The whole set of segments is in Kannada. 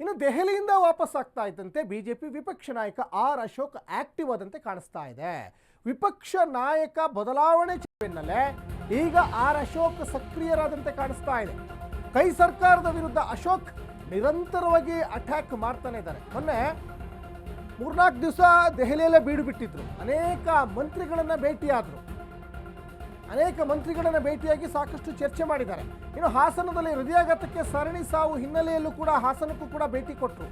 ಇನ್ನು ದೆಹಲಿಯಿಂದ ವಾಪಸ್ ಆಗ್ತಾ ಇದ್ದಂತೆ ಬಿಜೆಪಿ ವಿಪಕ್ಷ ನಾಯಕ ಆರ್ ಅಶೋಕ್ ಆಕ್ಟಿವ್ ಆದಂತೆ ಕಾಣಿಸ್ತಾ ಇದೆ. ವಿಪಕ್ಷ ನಾಯಕ ಬದಲಾವಣೆ ಬೆನ್ನಲ್ಲೇ ಈಗ ಆರ್ ಅಶೋಕ್ ಸಕ್ರಿಯರಾದಂತೆ ಕಾಣಿಸ್ತಾ ಇದೆ. ಕೈ ಸರ್ಕಾರದ ವಿರುದ್ಧ ಅಶೋಕ್ ನಿರಂತರವಾಗಿ ಅಟ್ಯಾಕ್ ಮಾಡ್ತಾನೆ ಇದ್ದಾರೆ. ಮೊನ್ನೆ ಮೂರ್ನಾಲ್ಕು ದಿವಸ ದೆಹಲಿಯಲ್ಲೇ ಬೀಡು ಬಿಟ್ಟಿದ್ರು ಅನೇಕ ಮಂತ್ರಿಗಳನ್ನ ಭೇಟಿಯಾದರು. ಅನೇಕ ಮಂತ್ರಿಗಳನ್ನು ಭೇಟಿಯಾಗಿ ಸಾಕಷ್ಟು ಚರ್ಚೆ ಮಾಡಿದ್ದಾರೆ. ಇನ್ನು ಹಾಸನದಲ್ಲಿ ಹೃದಯಾಘಾತಕ್ಕೆ ಸರಣಿ ಸಾವು ಹಿನ್ನೆಲೆಯಲ್ಲೂ ಕೂಡ ಹಾಸನಕ್ಕೂ ಕೂಡ ಭೇಟಿ ಕೊಟ್ಟರು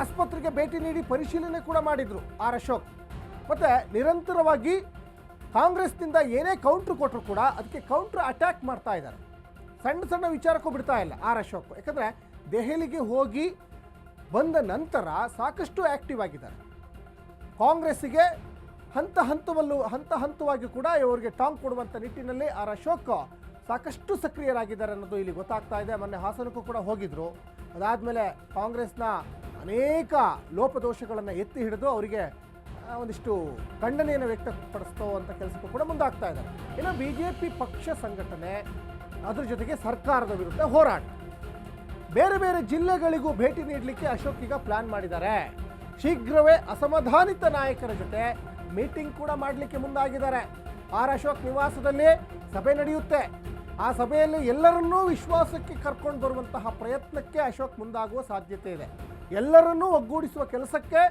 ಆಸ್ಪತ್ರೆಗೆ ಭೇಟಿ ನೀಡಿ ಪರಿಶೀಲನೆ ಕೂಡ ಮಾಡಿದರು ಆರ್ ಅಶೋಕ್. ಮತ್ತು ನಿರಂತರವಾಗಿ ಕಾಂಗ್ರೆಸ್ನಿಂದ ಏನೇ ಕೌಂಟ್ರ್ ಕೊಟ್ಟರು ಕೂಡ ಅದಕ್ಕೆ ಕೌಂಟ್ರ್ ಅಟ್ಯಾಕ್ ಮಾಡ್ತಾ ಇದ್ದಾರೆ. ಸಣ್ಣ ಸಣ್ಣ ವಿಚಾರಕ್ಕೂ ಬಿಡ್ತಾ ಇಲ್ಲ ಆರ್ ಅಶೋಕ್. ಯಾಕಂದರೆ ದೆಹಲಿಗೆ ಹೋಗಿ ಬಂದ ನಂತರ ಸಾಕಷ್ಟು ಆ್ಯಕ್ಟಿವ್ ಆಗಿದ್ದಾರೆ. ಕಾಂಗ್ರೆಸ್ಸಿಗೆ ಹಂತ ಹಂತವಲ್ಲೂ, ಹಂತ ಹಂತವಾಗಿ ಕೂಡ ಇವರಿಗೆ ಟಾಂಗ್ ಕೊಡುವಂಥ ನಿಟ್ಟಿನಲ್ಲಿ ಆರ್ ಅಶೋಕ್ ಸಾಕಷ್ಟು ಸಕ್ರಿಯರಾಗಿದ್ದಾರೆ ಅನ್ನೋದು ಇಲ್ಲಿ ಗೊತ್ತಾಗ್ತಾ ಇದೆ. ಮೊನ್ನೆ ಹಾಸನಕ್ಕೂ ಕೂಡ ಹೋಗಿದ್ರು. ಅದಾದಮೇಲೆ ಕಾಂಗ್ರೆಸ್ನ ಅನೇಕ ಲೋಪದೋಷಗಳನ್ನು ಎತ್ತಿ ಹಿಡಿದು ಅವರಿಗೆ ಒಂದಿಷ್ಟು ಖಂಡನೆಯನ್ನು ವ್ಯಕ್ತಪಡಿಸ್ತೋ ಅಂತ ಕೆಲಸಕ್ಕೂ ಕೂಡ ಮುಂದಾಗ್ತಾ ಇದ್ದಾರೆ ಇನ್ನು ಬಿ ಜೆ ಪಿ ಪಕ್ಷ ಸಂಘಟನೆ ಅದ್ರ ಜೊತೆಗೆ ಸರ್ಕಾರದ ವಿರುದ್ಧ ಹೋರಾಟ. ಬೇರೆ ಬೇರೆ ಜಿಲ್ಲೆಗಳಿಗೂ ಭೇಟಿ ನೀಡಲಿಕ್ಕೆ ಅಶೋಕ್ ಈಗ ಪ್ಲಾನ್ ಮಾಡಿದ್ದಾರೆ. ಶೀಘ್ರವೇ ಅಸಮಾಧಾನಿತ ನಾಯಕರ ಜೊತೆ ಮೀಟಿಂಗ್ ಕೂಡ ಮಾಡಲಿಕ್ಕೆ ಮುಂದಾಗಿದ್ದಾರೆ. ಆರ್ ಅಶೋಕ್ ನಿವಾಸದಲ್ಲಿ ಸಭೆ ನಡೆಯುತ್ತೆ. ಆ ಸಭೆಯಲ್ಲಿ ಎಲ್ಲರನ್ನೂ ವಿಶ್ವಾಸಕ್ಕೆ ಕರ್ಕೊಂಡು ಬರುವಂತಹ ಪ್ರಯತ್ನಕ್ಕೆ ಅಶೋಕ್ ಮುಂದಾಗುವ ಸಾಧ್ಯತೆ ಇದೆ. ಎಲ್ಲರನ್ನೂ ಒಗ್ಗೂಡಿಸುವ ಕೆಲಸಕ್ಕೆ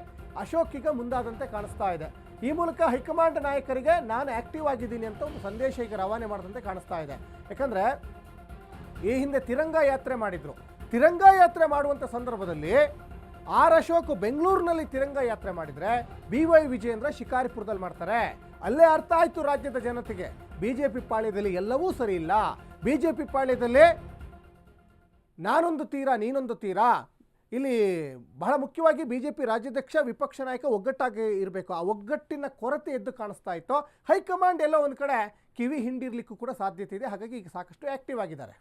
ಅಶೋಕ್ ಈಗ ಮುಂದಾದಂತೆ ಕಾಣಿಸ್ತಾ ಇದೆ. ಈ ಮೂಲಕ ಹೈಕಮಾಂಡ್ ನಾಯಕರಿಗೆ ನಾನು ಆಕ್ಟಿವ್ ಆಗಿದ್ದೀನಿ ಅಂತ ಒಂದು ಸಂದೇಶ ಈಗ ರವಾನೆ ಮಾಡಿದಂತೆ ಕಾಣಿಸ್ತಾ ಇದೆ. ಯಾಕಂದರೆ ಈ ಹಿಂದೆ ತಿರಂಗ ಯಾತ್ರೆ ಮಾಡಿದರು. ತಿರಂಗ ಯಾತ್ರೆ ಮಾಡುವಂಥ ಸಂದರ್ಭದಲ್ಲಿ ಆರ್ ಅಶೋಕ್ ಬೆಂಗಳೂರಿನಲ್ಲಿ ತಿರಂಗ ಯಾತ್ರೆ ಮಾಡಿದ್ರೆ ಬಿ ವೈ ವಿಜೇಂದ್ರ ಶಿಕಾರಿಪುರದಲ್ಲಿ ಮಾಡ್ತಾರೆ. ಅಲ್ಲೇ ಅರ್ಥ ಆಯ್ತು ರಾಜ್ಯದ ಜನತೆಗೆ. ಬಿಜೆಪಿ ಪಾಳ್ಯದಲ್ಲಿ ಎಲ್ಲವೂ ಸರಿ ಇಲ್ಲ. ಬಿಜೆಪಿ ಪಾಳ್ಯದಲ್ಲಿ ನಾನೊಂದು ತೀರಾ, ನೀನೊಂದು ತೀರಾ. ಇಲ್ಲಿ ಬಹಳ ಮುಖ್ಯವಾಗಿ ಬಿಜೆಪಿ ರಾಜ್ಯಾಧ್ಯಕ್ಷ ವಿಪಕ್ಷ ನಾಯಕ ಒಗ್ಗಟ್ಟಾಗಿ ಇರಬೇಕು. ಆ ಒಗ್ಗಟ್ಟಿನ ಕೊರತೆ ಎದ್ದು ಕಾಣಿಸ್ತಾ ಇತ್ತು. ಹೈಕಮಾಂಡ್ ಎಲ್ಲೋ ಒಂದು ಕಡೆ ಕಿವಿ ಹಿಂಡಿರ್ಲಿಕ್ಕೂ ಕೂಡ ಸಾಧ್ಯತೆ ಇದೆ. ಹಾಗಾಗಿ ಈಗ ಸಾಕಷ್ಟು ಆಕ್ಟಿವ್ ಆಗಿದ್ದಾರೆ.